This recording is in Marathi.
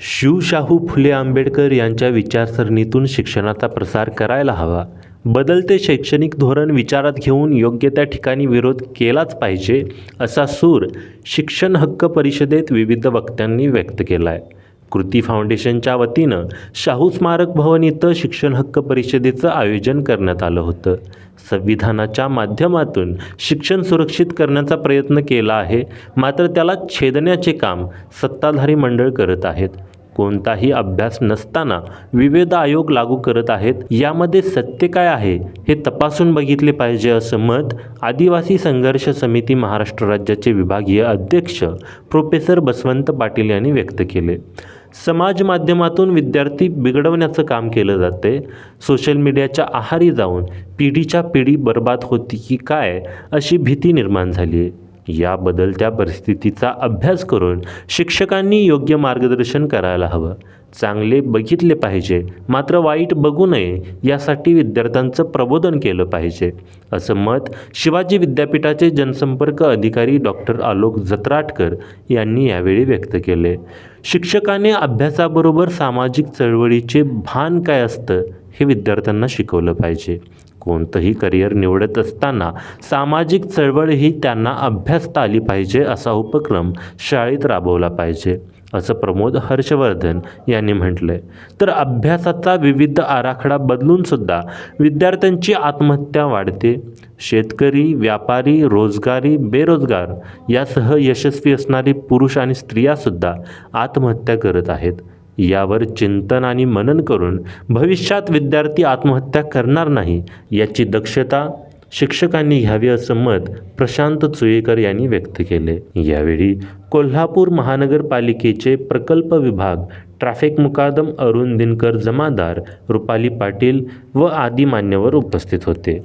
शिवशाहू फुले आंबेडकर यांच्या विचारसरणीतून शिक्षणाचा प्रसार करायला हवा. बदलते शैक्षणिक धोरण विचारात घेऊन योग्य त्या ठिकाणी विरोध केलाच पाहिजे असा सूर शिक्षण हक्क परिषदेत विविध वक्त्यांनी व्यक्त केला आहे कृती फाउंडेशनच्या वतीनं शाहू स्मारक भवन इथं शिक्षण हक्क परिषदेचं आयोजन करण्यात आलं होतं. संविधानाच्या माध्यमातून शिक्षण सुरक्षित करण्याचा प्रयत्न केला आहे मात्र त्याला छेदण्याचे काम सत्ताधारी मंडळ करत आहेत. कोणताही अभ्यास नसताना विविध आयोग लागू करत आहेत. यामध्ये सत्य काय आहे हे तपासून बघितले पाहिजे असं मत आदिवासी संघर्ष समिती महाराष्ट्र राज्याचे विभागीय अध्यक्ष प्रोफेसर बसवंत पाटील यांनी व्यक्त केले. समाज माध्यमातून विद्यार्थी बिघडवण्याचं काम केलं जाते. सोशल मीडियाच्या आहारी जाऊन पिढीच्या पिढी बर्बाद होती की काय अशी भीती निर्माण झाली आहे. या बदलत्या परिस्थितीचा अभ्यास करून शिक्षकांनी योग्य मार्गदर्शन करायला हवं. चांगले बघितले पाहिजे मात्र वाईट बघू नये यासाठी विद्यार्थ्यांचं प्रबोधन केलं पाहिजे असं मत शिवाजी विद्यापीठाचे जनसंपर्क अधिकारी डॉक्टर आलोक जत्राटकर यांनी यावेळी व्यक्त केले. शिक्षकाने अभ्यासाबरोबर सामाजिक चळवळीचे भान काय असतं हे विद्यार्थ्यांना शिकवलं पाहिजे. कोणतंही करिअर निवडत असताना सामाजिक चळवळ ही त्यांना अभ्यासता आली पाहिजे असा उपक्रम शाळेत राबवला पाहिजे असं प्रमोद हर्षवर्धन यांनी म्हटलंय. तर अभ्यासाचा विविध आराखडा बदलूनसुद्धा विद्यार्थ्यांची आत्महत्या वाढते. शेतकरी व्यापारी रोजगारी बेरोजगार यासह यशस्वी असणारी पुरुष आणि स्त्रियासुद्धा आत्महत्या करत आहेत. यावर चिंतन आणि मनन करून भविष्यात विद्यार्थी आत्महत्या करणार नाही याची दक्षता शिक्षकांनी घ्यावी असं मत प्रशांत चुयेकर यांनी व्यक्त केले. यावेळी कोल्हापूर महानगरपालिकेचे प्रकल्प विभाग ट्रॅफिक मुकादम अरुण दिनकर जमादार रुपाली पाटील व आदी मान्यवर उपस्थित होते.